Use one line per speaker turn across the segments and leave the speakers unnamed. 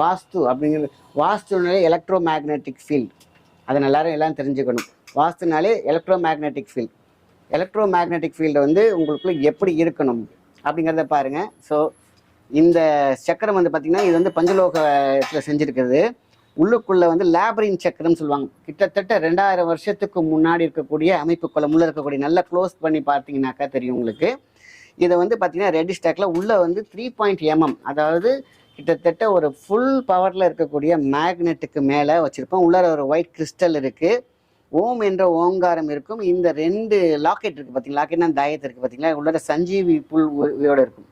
வாஸ்து அப்படிங்கிறது வாஸ்துனாலே electromagnetic field அதை எல்லாரும் எல்லாம் தெரிஞ்சுக்கணும். வாஸ்துனாலே electromagnetic field electromagnetic field வந்து உங்களுக்குள்ள எப்படி இருக்கணும் அப்படிங்கிறத பாருங்கள் ஸோ இந்த சக்கரம் வந்து பார்த்திங்கன்னா இது வந்து பஞ்சலோகத்தில் செஞ்சுருக்குது உள்ளுக்குள்ளே வந்து லேபரின் சக்கரம்னு சொல்லுவாங்க. கிட்டத்தட்ட ரெண்டாயிரம் வருஷத்துக்கு முன்னாடி இருக்கக்கூடிய அமைப்புக்குள்ள உள்ள இருக்கக்கூடிய நல்லா க்ளோஸ் பண்ணி பார்த்தீங்கன்னாக்கா தெரியும் உங்களுக்கு. இதை வந்து பார்த்தீங்கன்னா ரெடி ஸ்டாக்ல உள்ளே வந்து த்ரீ பாயிண்ட் எம்எம் அதாவது கிட்டத்தட்ட ஒரு ஃபுல் பவரில் இருக்கக்கூடிய மேக்னெட்டுக்கு மேலே வச்சுருப்போம். உள்ளார ஒரு ஒயிட் கிறிஸ்டல் இருக்குது ஓம் என்ற ஓங்காரம் இருக்கும். இந்த ரெண்டு லாக்கெட் இருக்குது பார்த்தீங்களா லாக்கெட்னா தாயத்து இருக்குது பார்த்தீங்களா உள்ளார சஞ்சீவி புல் உ- இருக்கும்.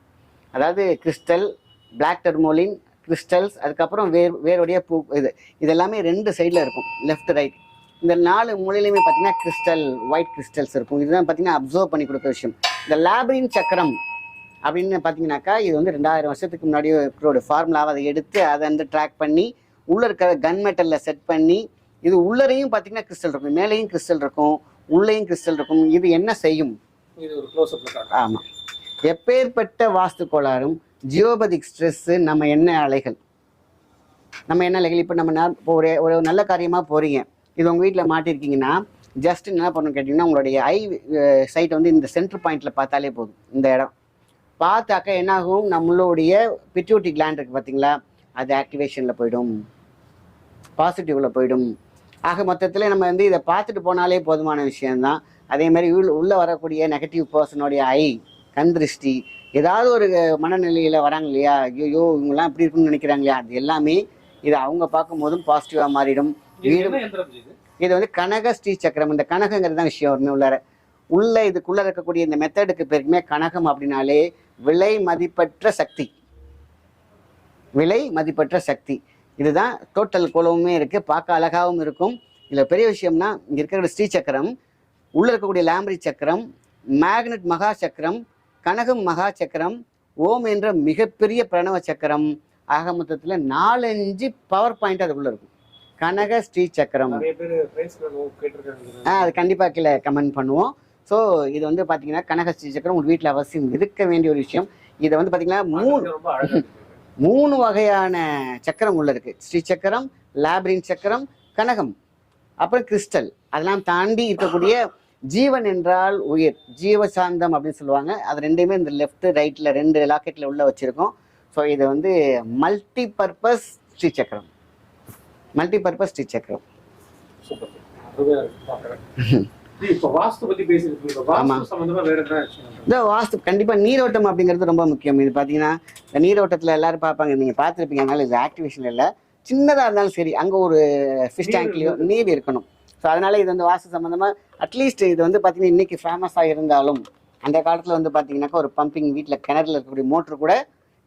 அதாவது கிறிஸ்டல் பிளாக் டெர்மோலின் கிறிஸ்டல்ஸ் அதுக்கப்புறம் வேர் வேருடைய பூ இது இதெல்லாமே ரெண்டு சைடில் இருக்கும். லெஃப்ட் ரைட் இந்த நாலு மூலையிலுமே பார்த்தீங்கன்னா கிறிஸ்டல் ஒயிட் கிறிஸ்டல்ஸ் இருக்கும். இதுதான் பார்த்தீங்கன்னா அப்சர்வ் பண்ணி கொடுக்குற விஷயம். இந்த லேபரின் சக்கரம் அப்படின்னு பார்த்தீங்கன்னாக்கா இது வந்து ரெண்டாயிரம் வருஷத்துக்கு முன்னாடி இருக்கிற ஃபார்முலாவை அதை எடுத்து அதை வந்து ட்ராக் பண்ணி உள்ளே இருக்கிற கன் மெட்டலில் செட் பண்ணி இது உள்ளரையும் பார்த்தீங்கன்னா கிறிஸ்டல் இருக்கும். மேலேயும் கிறிஸ்டல் இருக்கும் உள்ளேயும் கிறிஸ்டல் இருக்கும். இது என்ன செய்யும்?
இது ஒரு க்ளோஸ்
ஆமாம் எப்பேற்பட்ட வாஸ்து கோளாறும் ஜியோபதிக் ஸ்ட்ரெஸ்ஸு நம்ம என்ன அலைகள். நம்ம என்ன அலைகள் இப்போ நம்ம இப்போ ஒரு ஒரு நல்ல காரியமாக போகிறீங்க இது உங்கள் வீட்டில் மாட்டிருக்கீங்கன்னா ஜஸ்ட் என்ன பண்ணணும் கேட்டிங்கன்னா உங்களுடைய ஐ சைட் வந்து இந்த சென்டர் பாயிண்டில் பார்த்தாலே போதும். இந்த இடம். பார்த்தாக்க என்னாகும்? நம்மளுடைய பிட்யூட்டி கிளாண்ட் இருக்குது பார்த்தீங்களா அது ஆக்டிவேஷனில் போயிடும். பாசிட்டிவ்ல போயிடும். ஆக மொத்தத்தில் நம்ம வந்து இதை பார்த்துட்டு போனாலே போதுமான விஷயம்தான். அதே மாதிரி உள்ள உள்ளே வரக்கூடிய நெகட்டிவ் பர்சனுடைய ஐ கண் திருஷ்டி ஏதாவது ஒரு மனநிலையில் வராங்க இல்லையா? ஐயோ இவங்கெல்லாம் இப்படி இருக்குன்னு நினைக்கிறாங்க இல்லையா? அது எல்லாமே இது அவங்க பார்க்கும் போதும் பாசிட்டிவாக மாறிடும்.
இது
வந்து கனக ஸ்ரீ சக்கரம். இந்த கனகங்கிறது தான் விஷயம் வருமே உள்ளார. உள்ள இதுக்குள்ள இருக்கக்கூடிய இந்த மெத்தடுக்கு பேருக்குமே கனகம் அப்படின்னாலே விலை மதிப்பற்ற சக்தி. விலை மதிப்பற்ற சக்தி. இதுதான் டோட்டல் குலவுமே இருக்கு பார்க்க அழகாகவும் இருக்கும். இதுல பெரிய விஷயம்னா இங்க இருக்கிற ஸ்ரீ சக்கரம் உள்ள இருக்கக்கூடிய லாம்பரி சக்கரம் மேக்னெட் மகா சக்கரம் கனகம் மகா சக்கரம் ஓம் என்ற மிகப்பெரிய பிரணவ சக்கரம். ஆக மொத்தத்துல நாலஞ்சு பவர் பாயிண்ட் அதுக்குள்ள இருக்கும். கனக ஸ்ரீ சக்கரம் ஆ அது கண்டிப்பாக கீழே கமெண்ட் பண்ணுவோம். ஸோ இது வந்து பார்த்தீங்கன்னா கனக சக்கரம் உங்கள் வீட்டில் அவசியம் இருக்க வேண்டிய ஒரு விஷயம். இதை வந்து பார்த்தீங்கன்னா மூணு மூணு வகையான சக்கரம் உள்ள இருக்கு. ஸ்ரீ சக்கரம் லாப்ரின் சக்கரம் கனகம் அப்புறம் கிறிஸ்டல். அதெல்லாம் தாண்டி இருக்கக்கூடிய ஜீவன் என்றால் உயிர். ஜீவசாந்தம் அப்படின்னு சொல்லுவாங்க. அது ரெண்டுமே இந்த லெஃப்ட் ரைட்டில் ரெண்டு லாக்கெட்டில் உள்ள வச்சுருக்கோம். ஸோ இது வந்து மல்டி பர்பஸ் ஸ்ரீ சக்கரம். மல்டி பர்பஸ் ஸ்ரீ சக்கரம் இந்த வாஸ்து கண்டிப்பாக நீரோட்டம் அப்படிங்கிறது ரொம்ப முக்கியம். இது பார்த்தீங்கன்னா இந்த நீரோட்டத்தில் எல்லாரும் பார்ப்பாங்க. நீங்கள் பார்த்துருப்பீங்க அதனால இது ஆக்டிவேஷன் இல்லை. சின்னதாக இருந்தாலும் சரி அங்கே ஒரு ஃபிஷ் டேங்க்லேயோ நீர் இருக்கணும். ஸோ அதனால இது வந்து வாஸ்து சம்மந்தமாக அட்லீஸ்ட் இது வந்து பார்த்தீங்கன்னா இன்னைக்கு ஃபேமஸாக இருந்தாலும் அந்த காலத்தில் வந்து பார்த்தீங்கன்னாக்கா ஒரு பம்பிங் வீட்டில் கிணறுல இருக்கக்கூடிய மோட்ரு கூட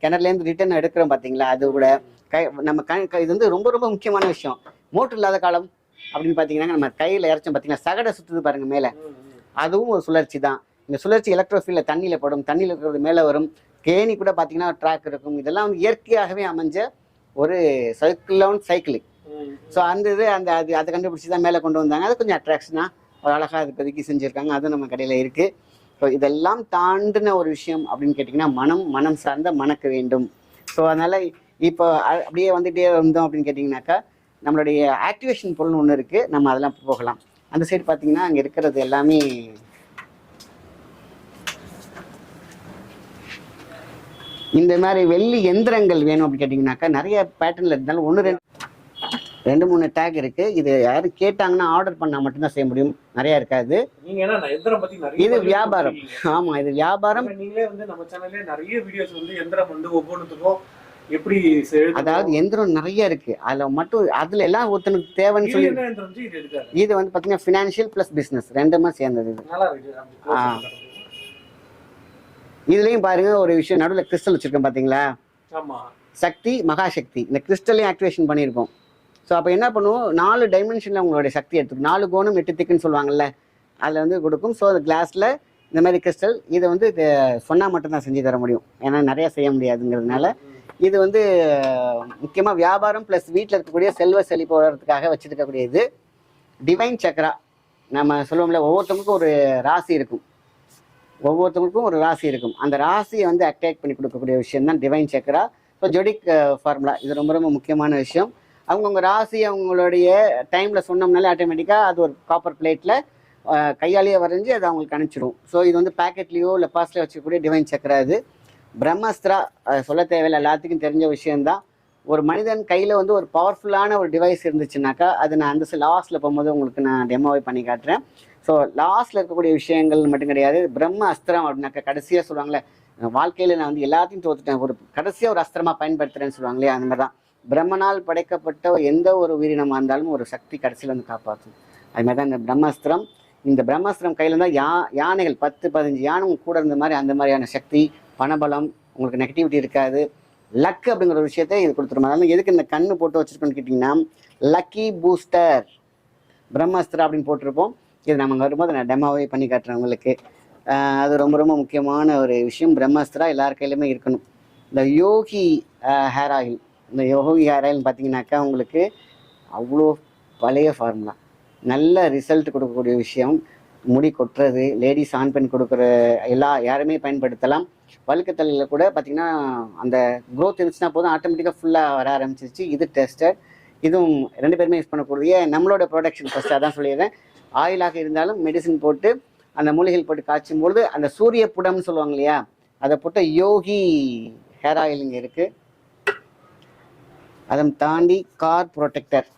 கிணறுலேருந்து ரிட்டர்ன் எடுக்கிறோம் பார்த்தீங்களா அது கூட கை நம்ம கை- இது வந்து ரொம்ப ரொம்ப முக்கியமான விஷயம். மோட்ரு இல்லாத காலம் அப்படின்னு பார்த்தீங்கன்னா நம்ம கையில் இறச்சோம் பார்த்தீங்கன்னா சகடை சுற்றுது பாருங்க மேலே. அதுவும் ஒரு சுழற்சி தான். இந்த சுழற்சி எலக்ட்ரோஃபீல்டில் தண்ணியில் படும் தண்ணியில் இருக்கிறது மேலே வரும். கேணி கூட பார்த்தீங்கன்னா ட்ராக் இருக்கும். இதெல்லாம் வந்து இயற்கையாகவே அமைஞ்ச ஒரு சைக்கிளோன் சைக்கிளிக் ஸோ அந்த இது அந்த அது அதை கண்டுபிடிச்சி தான் மேலே கொண்டு வந்தாங்க. அது கொஞ்சம் அட்ராக்ஷனாக ஒரு அழகாக அது இப்போதைக்கு செஞ்சுருக்காங்க. அதுவும் நம்ம கடையில் இருக்குது ஸோ இதெல்லாம் தாண்டின ஒரு விஷயம் அப்படின்னு கேட்டிங்கன்னா மனம் மனம் சார்ந்த மணக்க வேண்டும். ஸோ அதனால் இப்போ அப்படியே வந்துகிட்டே வந்தோம் அப்படின்னு கேட்டிங்கனாக்கா நம்மளுடைய ஆக்டிவேஷன் பொருள் ஒன்று இருக்குது நம்ம அதெல்லாம் போகலாம். அந்த சைடு பார்த்தீங்கன்னா அங்கே இருக்கிறது எல்லாமே இந்த மாதிரி வெள்ளி எந்திரங்கள் வேணும் அப்படின்னு கேட்டிங்கனாக்கா நிறைய பேட்டர்னில் இருந்தாலும் ஒன்று ரெண்டு ரெண்டு மூணு டேக் இருக்குது இது யாரும் கேட்டாங்கன்னா ஆர்டர் பண்ணால் மட்டும்தான் செய்ய முடியும். நிறையா இருக்காது. இது வியாபாரம். ஆமாம் இது வியாபாரம்.
நீங்களே வந்து நம்ம சேனல்ல நிறைய வீடியோஸ் வந்து எந்திரம் வந்து ஒவ்வொன்றுத்துக்கும் எப்படி.
அதாவது எந்திரம் நிறைய இருக்கு. அதில் மட்டும் அதில் எல்லாம் ஒருத்தனுக்கு தேவைன்னு சொல்லி?
இது
வந்து பார்த்தீங்கன்னா ஃபினான்ஷியல் ப்ளஸ் பிஸ்னஸ் ரெண்டுமே சேர்ந்தது இது. இதுலேயும் பாருங்க ஒரு விஷயம் நடுவில் கிறிஸ்டல் வச்சிருக்கேன் பார்த்தீங்களா
ஆமா.
சக்தி மகாசக்தி. இந்த கிறிஸ்டலையும் ஆக்டிவேஷன் பண்ணியிருக்கோம். ஸோ அப்போ என்ன பண்ணுவோம்? நாலு டைமென்ஷனில் உங்களுடைய சக்தி எடுத்துக்கும் நாலு கோணம் எட்டு திக்குன்னு சொல்லுவாங்கல்ல அதில் வந்து கொடுக்கும். ஸோ அந்த கிளாஸில் இந்த மாதிரி கிறிஸ்டல் இதை வந்து சொன்னால் மட்டும்தான் செஞ்சு தர முடியும். ஏன்னா நிறைய செய்ய முடியாதுங்கிறதுனால இது வந்து முக்கியமாக வியாபாரம் ப்ளஸ் வீட்டில் இருக்கக்கூடிய செல்வ செழிப்பு வச்சுருக்கக்கூடியது வச்சுருக்கக்கூடிய இது. டிவைன் சக்கரா நம்ம சொல்லுவோம்ல ஒவ்வொருத்தவங்களுக்கும் ஒரு ராசி இருக்கும். ஒவ்வொருத்தவங்களுக்கும் ஒரு ராசி இருக்கும். அந்த ராசியை வந்து அட்டாக் பண்ணி கொடுக்கக்கூடிய விஷயம் தான் divine chakra so zodiac formula இது ரொம்ப ரொம்ப முக்கியமான விஷயம். அவங்கவுங்க ராசி அவங்களுடைய டைமில் சொன்னோம்னாலே ஆட்டோமேட்டிக்காக அது ஒரு காப்பர் பிளேட்டில் கையாலேயே வரைஞ்சி அது அவங்களுக்கு அனுப்பிச்சிடும். ஸோ இது வந்து பேக்கெட்லேயோ இல்லை பாஸ்லேயோ வச்சுக்கக்கூடிய டிவைன் சக்கரா இது பிரம்மஸ்திரா சொல்ல தேவையில்லை. எல்லாத்துக்கும் தெரிஞ்ச விஷயம்தான். ஒரு மனிதன் கையில் வந்து ஒரு பவர்ஃபுல்லான ஒரு டிவைஸ் இருந்துச்சுனாக்கா அது நான் அந்த லாஸ்ட்டில் போகும்போது உங்களுக்கு நான் டெமோவை பண்ணி காட்டுறேன். ஸோ லாஸ்ட்டில் இருக்கக்கூடிய விஷயங்கள் மட்டும் கிடையாது. பிரம்ம அஸ்திரம் அப்படின்னாக்கா கடைசியாக சொல்லுவாங்களே வாழ்க்கையில் நான் வந்து எல்லாத்தையும் தோத்துட்டேன். ஒரு கடைசியாக ஒரு அஸ்திரமாக பயன்படுத்துகிறேன்னு சொல்லுவாங்க இல்லையா அந்த மாதிரி தான் பிரம்மனால் படைக்கப்பட்ட எந்த ஒரு உயிரினமாக இருந்தாலும் ஒரு சக்தி கடைசியில் வந்து காப்பாற்றும் அது மாதிரி தான் இந்த பிரம்மஸ்திரம். இந்த பிரம்மாஸ்திரம் கையில் இருந்தால் யா யானைகள் பத்து பதினஞ்சு யானை கூட இருந்த மாதிரி அந்த மாதிரியான சக்தி பணபலம் உங்களுக்கு நெகட்டிவிட்டி இருக்காது. லக் அப்படிங்கிற ஒரு விஷயத்தை இது கொடுத்துருமா. அதனால எதுக்கு இந்த கண்ணு போட்டு வச்சிருக்கோன்னு கேட்டிங்கன்னா லக்கி பூஸ்டர் பிரம்மாஸ்திரா அப்படின்னு போட்டிருப்போம். இது நம்ம வரும்போது நான் டெமாவே பண்ணி காட்டுறேன் உங்களுக்கு. அது ரொம்ப ரொம்ப முக்கியமான ஒரு விஷயம். பிரம்மாஸ்திரா எல்லார் கையிலுமே இருக்கணும். இந்த யோகி ஹேர் ஆயில் இந்த யோகி ஹேர் ஆயில்னு பார்த்தீங்கன்னாக்கா உங்களுக்கு அவ்வளோ பழைய ஃபார்முலா நல்ல ரிசல்ட் கொடுக்கக்கூடிய விஷயம். முடி கொட்டுறது லேடிஸ் ஆண் பெண் கொடுக்குற எல்லா யாருமே பயன்படுத்தலாம். வழுக்கத்தலையில் கூட பார்த்தீங்கன்னா அந்த க்ரோத் இருந்துச்சுன்னா போதும் ஆட்டோமேட்டிக்காக ஃபுல்லாக வர ஆரம்பிச்சிருச்சு. இது டெஸ்டட் இதுவும் ரெண்டு பேருமே யூஸ் பண்ணக்கூடிய நம்மளோட ப்ரொடக்ஷன் ஃபஸ்ட்டு அதான் சொல்லிடுறேன். ஆயிலாக இருந்தாலும் மெடிசின் போட்டு அந்த மூலிகைகள் போட்டு காய்ச்சும் பொழுது அந்த சூரிய புடம்னு சொல்லுவாங்க இல்லையா அதை போட்ட யோகி ஹேர் ஆயில் இங்கே இருக்குது அதை தாண்டி கார் ப்ரொடெக்டர்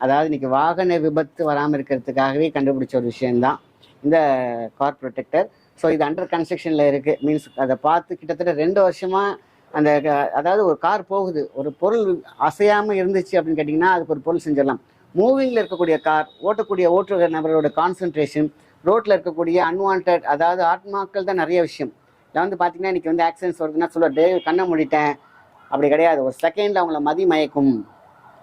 அதாவது இன்னைக்கு வாகன விபத்து வராமல் இருக்கிறதுக்காகவே கண்டுபிடிச்ச ஒரு விஷயம்தான். இந்த கார் ப்ரொடெக்டர் ஸோ இது அண்டர் கன்ஸ்ட்ரக்ஷனில் இருக்குது மீன்ஸ் அதை பார்த்து கிட்டத்தட்ட ரெண்டு வருஷமாக அந்த க- அதாவது ஒரு கார் போகுது. ஒரு பொருள் அசையாமல் இருந்துச்சு அப்படின்னு கேட்டிங்கன்னா அதுக்கு ஒரு பொருள் செஞ்சிடலாம். மூவிங்கில் இருக்கக்கூடிய கார் ஓட்டக்கூடிய ஓட்டுகிற நபரோட கான்சன்ட்ரேஷன் ரோட்டில் இருக்கக்கூடிய அன்வான்ட் அதாவது ஆத்மாக்கள் தான் நிறைய விஷயம். இதில் வந்து பார்த்தீங்கன்னா இன்றைக்கி வந்து ஆக்சிடென்ட்ஸ் வருதுன்னா சொல்ல டே கண்ணை மூடிட்டேன். அப்படி கிடையாது. ஒரு செகண்டில் அவங்கள மதி மயக்கும்.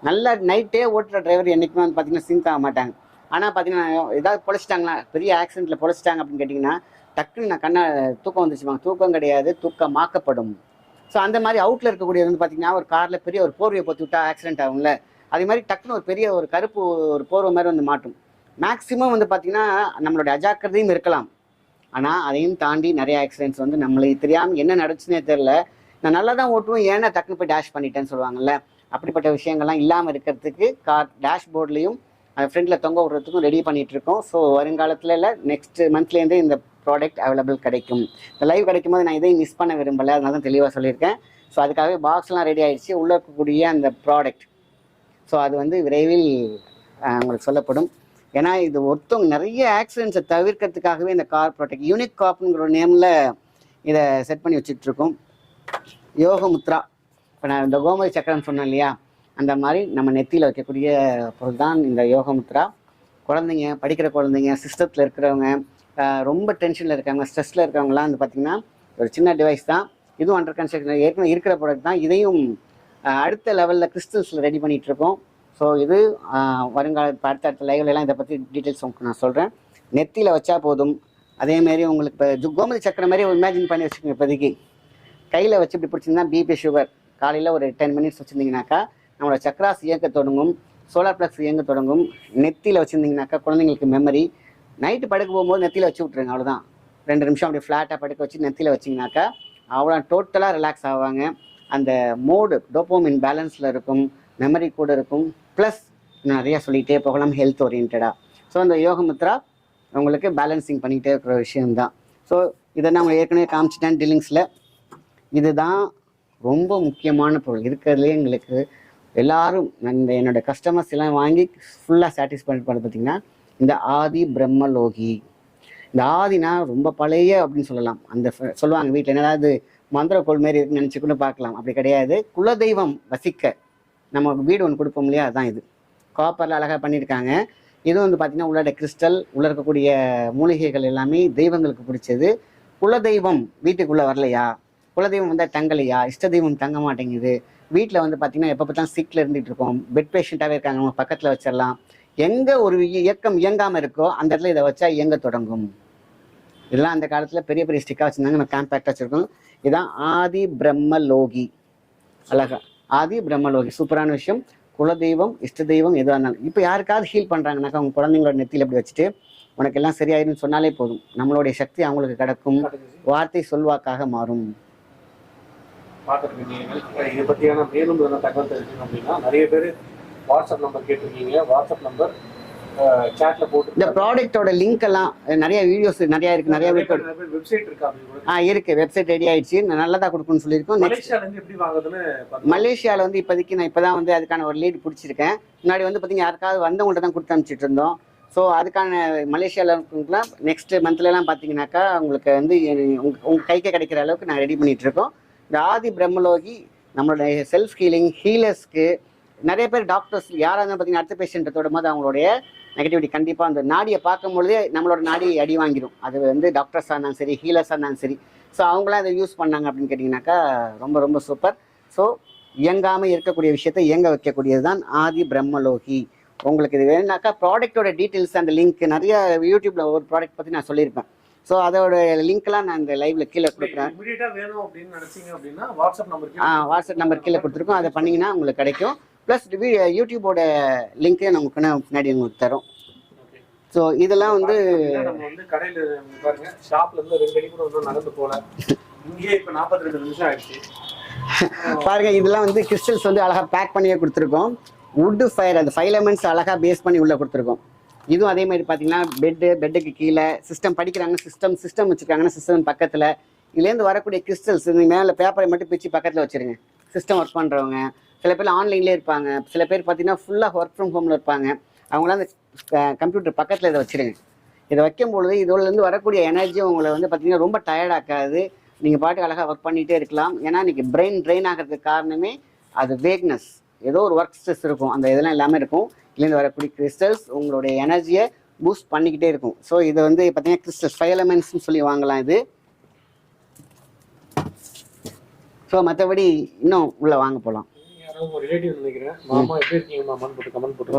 நல்ல நைட்டே ஓட்டுற டிரைவர் என்றைக்குமே வந்து பார்த்தீங்கன்னா சிங்க் ஆக மாட்டாங்க. ஆனால் பார்த்தீங்கன்னா ஏதாவது பொழைச்சிட்டாங்களா? பெரிய ஆக்சிடென்ட்டில் பொழைச்சிட்டாங்க அப்படின்னு கேட்டிங்கன்னா டக்குன்னு நான் கண்ணை தூக்கம் வந்துச்சுவாங்க தூக்கம் கிடையாது தூக்கமாக்கப்படும். ஸோ அந்த மாதிரி அவுட்டில் இருக்கக்கூடியது வந்து பார்த்தீங்கன்னா ஒரு காரில் பெரிய ஒரு போர்வையை பொத்தி விட்டா ஆக்சிடென்ட் ஆகும்ல. அதே மாதிரி டக்குன்னு ஒரு பெரிய ஒரு கருப்பு ஒரு போர்வை மாதிரி வந்து மாட்டும். மேக்ஸிமம் வந்து பார்த்தீங்கன்னா நம்மளுடைய அஜாக்கிரதையும் இருக்கலாம். ஆனால் அதையும் தாண்டி நிறைய ஆக்சிடென்ட்ஸ் வந்து நம்மளுக்கு தெரியாமல் என்ன நடந்துச்சுன்னே தெரில நான் நல்லா தான் ஓட்டுவோம் ஏன்னா டக்குன்னு போய் டேஷ் பண்ணிட்டேன்னு சொல்லுவாங்கல்ல. அப்படிப்பட்ட விஷயங்கள்லாம் இல்லாமல் இருக்கிறதுக்கு கார் டேஷ்போர்ட்லேயும் ஃப்ரெண்டில் தொங்க விடுறதுக்கும் ரெடி பண்ணிகிட்ருக்கோம் ஸோ வருங்காலத்தில் இல்லை நெக்ஸ்ட் மந்த்லேருந்தே இந்த ப்ராடக்ட் அவைலபிள் கிடைக்கும். இந்த லைவ் கிடைக்கும் போது நான் இதையும் மிஸ் பண்ண விரும்பலை அதனால தான் தெளிவாக சொல்லியிருக்கேன். ஸோ அதுக்காகவே பாக்ஸ்லாம் ரெடி ஆகிடுச்சு உள்ளே இருக்கக்கூடிய அந்த ப்ராடக்ட் ஸோ அது வந்து விரைவில் உங்களுக்கு சொல்லப்படும். ஏன்னா இது ஒருத்தவங்க நிறைய ஆக்சிடென்ட்ஸை தவிர்க்கிறதுக்காகவே இந்த கார் ப்ராடக்ட் யூனிக் காப்புங்கிற ஒரு நேமில் இதை செட் பண்ணி வச்சுட்ருக்கோம். யோகமுத்ரா. இப்போ நான் இந்த கோமதி சக்கரம் சொன்னேன் இல்லையா? அந்த மாதிரி நம்ம நெத்தியில் வைக்கக்கூடிய பொருள் தான் இந்த யோகமுத்ரா. குழந்தைங்க படிக்கிற குழந்தைங்க சிஸ்டத்தில் இருக்கிறவங்க ரொம்ப டென்ஷனில் இருக்காங்க ஸ்ட்ரெஸ்ஸில் இருக்கவங்களாம் வந்து பார்த்திங்கன்னா ஒரு சின்ன டிவைஸ் தான். இதுவும் அண்டர் கன்ஸ்ட்ரக்ஷன் ஏற்கனவே இருக்கிற ப்ராடக்ட் தான். இதையும் அடுத்த லெவலில் கிறிஸ்டல்ஸில் ரெடி பண்ணிகிட்ருக்கோம் ஸோ இது வருங்கால அடுத்த அடுத்த லைவ்ல இதை பற்றி டீட்டெயில்ஸ் உங்களுக்கு நான் சொல்கிறேன் நெத்தியில் வச்சா போதும். அதேமாரி உங்களுக்கு இப்போ கோமதி சக்கரம் மாதிரி இமேஜின் பண்ணி வச்சுக்கோங்க இப்போதைக்கு. கையில் வச்சு இப்படி பிடிச்சிருந்தா பிபி சுகர் காலையில் ஒரு டென் மினிட்ஸ் வச்சுருந்தீங்கனாக்கா நம்மளோட சக்கராஸ் இயக்க தொடங்கும். சோலார் ப்ளக்ஸ் இயங்க தொடங்கும். நெத்தியில் வச்சுருந்தீங்கனாக்கா குழந்தைங்களுக்கு மெமரி நைட்டு படுக்க போகும்போது நெத்தியில் வச்சு விட்ருங்க அவ்வளோதான் ரெண்டு நிமிஷம் அப்படியே ஃப்ளாட்டாக படுக்க வச்சு நெத்தியில் வச்சிங்கனாக்கா அவ்வளோ டோட்டலாக ரிலாக்ஸ் ஆவாங்க. அந்த மோடு டோப்போமின் பேலன்ஸில் இருக்கும் மெமரி கூட இருக்கும். ப்ளஸ் நிறையா சொல்லிகிட்டே போகலாம் ஹெல்த் ஓரியன்டாக ஸோ அந்த யோகமுத்ரா உங்களுக்கு பேலன்சிங் பண்ணிக்கிட்டே இருக்கிற விஷயம்தான். ஸோ இதை நான் உங்களுக்கு ஏற்கனவே காமிச்சிட்டேன் டீலிங்ஸில் இதுதான் ரொம்ப முக்கியமான பொருள். இருக்கிறதுலே எங்களுக்கு எல்லாரும் இந்த என்னோட கஸ்டமர்ஸ் எல்லாம் வாங்கி ஃபுல்லாக சாட்டிஸ்ஃபை பண்ணுறது பார்த்தீங்கன்னா இந்த ஆதி பிரம்மலோகி. இந்த ஆதினா ரொம்ப பழைய அப்படின்னு சொல்லலாம். அந்த சொல்லுவாங்க வீட்டில் என்னதாவது மந்திர கோல் மாரி இருக்குன்னு நினச்சி கூட பார்க்கலாம். அப்படி கிடையாது. குலதெய்வம் வசிக்க நம்ம வீடு ஒன்று கொடுப்போம் இல்லையா? அதான் இது. காப்பரில் அழகாக பண்ணியிருக்காங்க. இது வந்து பார்த்திங்கன்னா உள்ளாட கிறிஸ்டல் உள்ள இருக்கக்கூடிய மூலிகைகள் எல்லாமே தெய்வங்களுக்கு பிடிச்சது. குலதெய்வம் வீட்டுக்குள்ளே வரலையா? குலதெய்வம் வந்தால் தங்கலையா? இஷ்ட தெய்வம் தங்க மாட்டேங்குது. வீட்டில் வந்து பார்த்திங்கன்னா எப்போ பார்த்தாலும் சிக்கில் இருந்துகிட்டு இருக்கோம். பெட் பேஷண்ட்டாகவே இருக்காங்க. நம்ம பக்கத்தில் வச்சிடலாம். எங்கே ஒரு இய- இயக்கம் இயங்காமல் இருக்கோ அந்த இடத்துல இதை வச்சா இயங்க தொடங்கும். இதெல்லாம் அந்த காலத்தில் பெரிய பெரிய ஸ்டிக்காக வச்சுருந்தாங்க. நம்ம காம்பேக்டாக வச்சுருக்கோம். இதான் ஆதி பிரம்மலோகி அழகா. ஆதி பிரம்மலோகி சூப்பரான விஷயம். குலதெய்வம் இஷ்ட தெய்வம் எதுவாக இருந்தாலும். இப்போ யாருக்காவது ஹீல் பண்ணுறாங்கனாக்கா அவங்க குழந்தைங்களோட நெத்தியில் இப்படி வச்சுட்டு உனக்கு எல்லாம் சரியாயிருன்னு சொன்னாலே போதும். நம்மளுடைய சக்தி அவங்களுக்கு கிடக்கும். வார்த்தை சொல்வாக்காக மாறும்.
பார்த்துட்டு இதை பற்றியான மேலும் தகவல் தெரிஞ்சுக்கணும் அப்படின்னா நிறைய பேர் வாட்ஸ்அப் நம்பர் கேட்டிருக்கீங்க. வாட்ஸ்அப் நம்பர் சேட்ல போட்டு
இந்த ப்ராடக்ட்டோட லிங்க் எல்லாம் நிறைய வீடியோஸ் நிறைய இருக்கு நிறைய
வெப்சைட் இருக்கா
ஆ இருக்கு. வெப்சைட் ரெடி ஆயிடுச்சு. நல்லதா கொடுக்குன்னு சொல்லியிருக்கோம்.
மலேசியால இருந்து எப்படி வாங்குறதுன்னு
மலேசியாவில் வந்து இப்போதைக்கு நான் இப்போ தான் வந்து அதுக்கான ஒரு லீட் பிடிச்சிருக்கேன். முன்னாடி வந்து பார்த்தீங்கன்னா யாருக்காவது வந்தவங்கள்ட்ட தான் கொடுத்து அனுப்பிச்சிட்டு இருந்தோம். ஸோ அதுக்கான மலேசியாவில் இருக்கவங்களாம் நெக்ஸ்ட் மந்த்லலாம் பார்த்தீங்கன்னாக்கா உங்களுக்கு வந்து உங்கள் கைக்கு கிடைக்கிற அளவுக்கு நான் ரெடி பண்ணிட்டு இருக்கோம். இந்த ஆதி பிரம்மலோகி நம்மளுடைய செல்ஃப் ஹீலிங் ஹீலர்ஸ்க்கு நிறைய பேர் டாக்டர்ஸ் யாராக இருந்தாலும் பார்த்தீங்கன்னா அடுத்த பேஷண்ட்டை தொடும் போது அவங்களுடைய நெகட்டிவிட்டி கண்டிப்பாக அந்த நாடியை பார்க்கும் பொழுதே நம்மளோட நாடி அடி வாங்கிடும் அது வந்து டாக்டர்ஸாக இருந்தாலும் சரி ஹீலர்ஸாக இருந்தாலும் சரி. ஸோ அவங்களாம் இதை யூஸ் பண்ணாங்க அப்படின்னு கேட்டிங்கனாக்கா ரொம்ப ரொம்ப சூப்பர் ஸோ இயங்காமல் இருக்கக்கூடிய விஷயத்தை இயங்க வைக்கக்கூடியது தான் ஆதி பிரம்மலோகி. உங்களுக்கு இது வேணும்னாக்கா ப்ராடக்ட்டோட டீட்டெயில்ஸ் அந்த லிங்க் நிறைய யூடியூப்ல ஒரு ப்ராடக்ட் பற்றி நான் சொல்லியிருப்பேன். ஸோ அதோட லிங்க்லாம் நான் இந்த லைவ்ல கீழே கொடுக்குறேன்.
வேணும் அப்படின்னு நினைச்சீங்க அப்படின்னா வாட்ஸ்அப் நம்பருக்கு
ஆ வாட்ஸ்அப் நம்பர் கீழே கொடுத்துருக்கோம். அதை பண்ணீங்கன்னா உங்களுக்கு கிடைக்கும். ப்ளஸ் யூடியூபோட லிங்க்கே நமக்கு நான் பின்னாடி உங்களுக்கு தரோம். ஸோ இதெல்லாம் வந்து
நம்ம வந்து கடையில இங்க பாருங்க ஷாப்ல இருந்து ரெண்டு அடி கூட ஒன்றும் நடந்து போல இங்கேயே இப்ப 42 ரெண்டு நிமிஷம் ஆயிடுச்சு.
பாருங்க இதெல்லாம் வந்து கிறிஸ்டல்ஸ் வந்து அழகா பேக் பண்ணியே கொடுத்துருக்கோம். வுட் ஃபயர் அந்த ஃபைவ் எலமெண்ட்ஸ் அழகா பேஸ் பண்ணி உள்ள கொடுத்துருக்கோம். இதுவும் அதே மாதிரி பார்த்தீங்கன்னா பெட்டு பெட்டுக்கு கீழே சிஸ்டம் படிக்கிறாங்க சிஸ்டம் சிஸ்டம் வச்சுருக்காங்கன்னா சிஸ்டம் பக்கத்தில். இதுலேருந்து வரக்கூடிய கிறிஸ்டல்ஸ் இந்த மேலே பேப்பரை மட்டும் பிச்சு பக்கத்தில் வச்சிருங்க. சிஸ்டம் ஒர்க் பண்ணுறவங்க சில பேர் ஆன்லைன்லேயே இருப்பாங்க. சில பேர் பார்த்தீங்கன்னா ஃபுல்லாக ஒர்க் ஃப்ரம் ஹோமில் இருப்பாங்க. அவங்களாம் அந்த கம்ப்யூட்டர் பக்கத்தில் இதை வச்சுருங்க. இதை வைக்கும் பொழுது இதோலேருந்து வரக்கூடிய எனர்ஜி உங்களை வந்து பார்த்தீங்கன்னா ரொம்ப டயர்ட் ஆக்காது. நீங்கள் பாட்டுக்கு அழகாக ஒர்க் பண்ணிகிட்டே இருக்கலாம். ஏன்னா இன்றைக்கி பிரெயின் ட்ரெயின் ஆகிறதுக்கு காரணமே அது வேக்னஸ் ஏதோ ஒரு ஒர்க் ஸ்ட்ரெஸ் இருக்கும். அந்த இதெல்லாம் எல்லாமே இருக்கும். இதுலேருந்து வரக்கூடிய கிறிஸ்டல்ஸ் உங்களுடைய எனர்ஜியை பூஸ்ட் பண்ணிக்கிட்டே இருக்கும். ஸோ இது வந்து பார்த்தீங்கன்னா கிறிஸ்டல்ஸ் ஃபைவ் எலமெண்ட்ஸ்னு சொல்லி வாங்கலாம் இது. ஸோ மற்றபடி இன்னும் உள்ளே வாங்க போகலாம்
யாராவது ரிலேட்டிவ் நினைக்கிறேன். மாமா எப்படி இருக்கீங்க? மாமான்னு போட்டு கமெண்ட் போட்டு